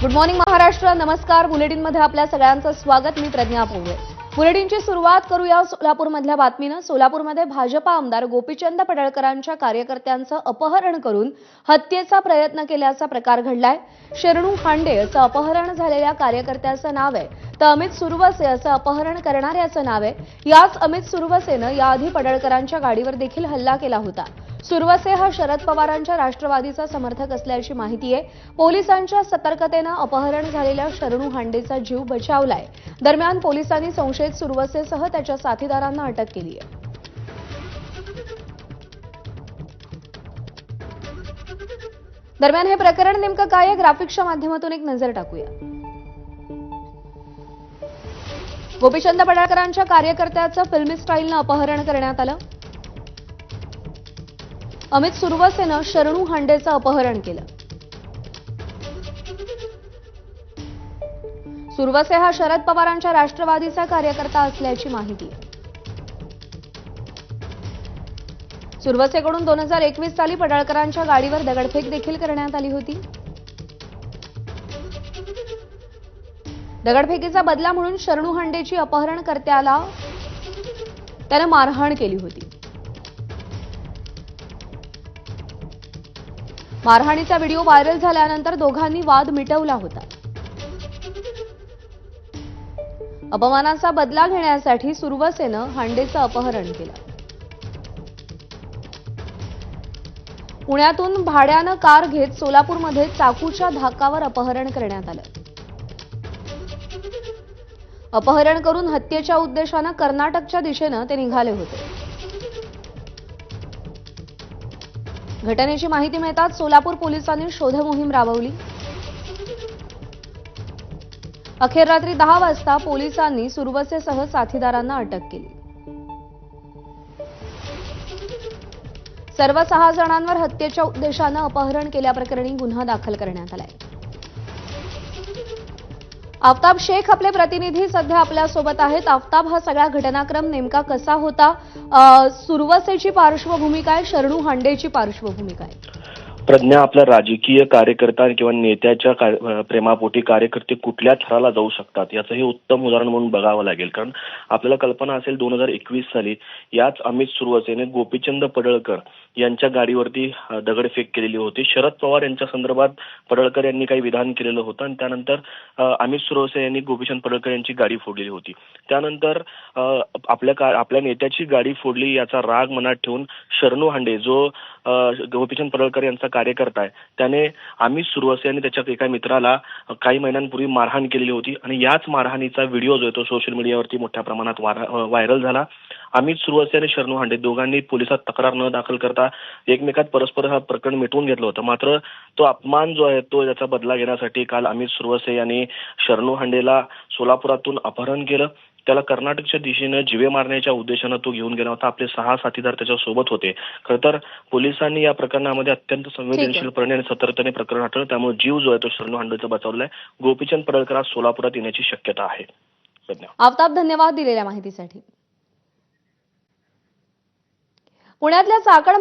Good morning Maharashtra नमस्कार. बुलेटिनमध्ये आपल्या सगळ्यांचं स्वागत. मी प्रज्ञा पोगळे. बुलेटिनची सुरुवात करूया सोलापूरमधल्या बातमीनं. सोलापूरमध्ये भाजपा आमदार गोपीचंद पडळकरांच्या कार्यकर्त्यांचं अपहरण करून हत्येचा प्रयत्न केल्याचा प्रकार घडलाय. शेरणू खांडे असं अपहरण झालेल्या कार्यकर्त्याचं नाव आहे. तर अमित सुरवसे असं अपहरण करणाऱ्याचं नाव आहे. याच अमित सुरवसेनं याआधी पडळकरांच्या गाडीवर देखील हल्ला केला होता. सुरवसे हा शरद पवारांच्या राष्ट्रवादीचा समर्थक असल्याची माहिती आहे. पोलिसांच्या सतर्कतेनं अपहरण झालेल्या शरणू हांडेचा जीव बचावलाय. दरम्यान पोलिसांनी संशयित सुरवसेसह त्याच्या साथीदारांना अटक केली आहे. दरम्यान हे प्रकरण नेमकं काय आहे? ग्राफिक्सच्या माध्यमातून एक नजर टाकूया. गोपीचंद पडाळकरांच्या कार्यकर्त्याचं फिल्मी स्टाईलनं अपहरण करण्यात आलं. अमित सुरवसेनं शरणू हांडेचं अपहरण केलं. सुरवसे हा शरद पवारांच्या राष्ट्रवादीचा कार्यकर्ता असल्याची माहिती. सुरवसेकडून दोन हजार एकवीस साली पडळकरांच्या गाडीवर दगडफेक देखील करण्यात आली होती. दगडफेकीचा बदला म्हणून शरणू हांडेची अपहरणकर्त्याला त्यानं मारहाण केली होती. मारहाणीचा व्हिडिओ व्हायरल झाल्यानंतर दोघांनी वाद मिटवला होता. अपमानाचा बदला घेण्यासाठी सुरवसेनं हांडेचं अपहरण केलं. पुण्यातून भाड्यानं कार घेत सोलापूरमध्ये चाकूच्या धाकावर अपहरण करण्यात आलं. अपहरण करून हत्येच्या उद्देशानं कर्नाटकच्या दिशेनं ते निघाले होते. घटनेची माहिती मिळताच सोलापूर पोलिसांनी शोधमोहीम राबवली. अखेर रात्री दहा वाजता पोलिसांनी सुरवसेसह साथीदारांना अटक केली. सर्व सहा जणांवर हत्येच्या उद्देशानं अपहरण केल्याप्रकरणी गुन्हा दाखल करण्यात आलाय. आफताब शेख आपले प्रतिनिधी सध्या आपल्यासोबत आहेत. आफताब हा सगळा घटनाक्रम नेमका कसा होता? सुरवसेची पार्श्वभूमी काय? शरणू हांडेची पार्श्वभूमी काय? प्रज्ञा आपल्या राजकीय कार्यकर्ता किंवा नेत्याच्या का- प्रेमापोटी कार्यकर्ते कुठल्या थराला जाऊ शकतात? याचं हे उत्तम उदाहरण म्हणून बघावं लागेल. कारण आपल्याला कल्पना असेल दोन हजार एकवीस साली याच अमित सुरवसेने गोपीचंद पडळकर यांच्या गाडीवरती दगडफेक केलेली होती. शरद पवार यांच्या संदर्भात पडळकर यांनी काही विधान केलेलं होतं आणि त्यानंतर अमित सुरवसे यांनी गोपीचंद पडळकर यांची गाडी फोडलेली होती. त्यानंतर आपल्या का- आपल्या नेत्याची गाडी फोडली याचा राग मनात ठेवून शरणू हांडे जो गोपीचंद पडळकर यांचा कार्यकर्ता आहे त्याने आम्ही सुरुवासी आणि त्याच्या एका मित्राला काही महिन्यांपूर्वी मारहाण केलेली होती आणि याच मारहाणीचा व्हिडिओ जो आहे तो सोशल मीडियावरती मोठ्या प्रमाणात व्हायरल झाला. अमित सुरवसे आणि शरणू हांडे दोघांनी पोलिसात तक्रार न दाखल करता एकमेकात परस्पर हा प्रकरण मिटवून घेतलं होतं. मात्र तो अपमान जो आहे तो याचा बदला घेण्यासाठी काल अमित सुरवसे यांनी शरणू हांडेला सोलापुरातून अपहरण केलं. त्याला कर्नाटकच्या दिशेनं जिवे मारण्याच्या उद्देशानं तो घेऊन गेला होता. आपले सहा साथीदार त्याच्या सोबत होते. खरं तर पोलिसांनी या प्रकरणामध्ये अत्यंत संवेदनशीलपणे आणि सतर्कतेने प्रकरण हाताळलं. त्यामुळे जीव जो आहे तो शरणू हांडेचा बचावलाय. गोपीचंद पडळकर आज सोलापुरात येण्याची शक्यता आहे. आफताब धन्यवाद दिलेल्या माहितीसाठी. पुण्यातल्या चाकण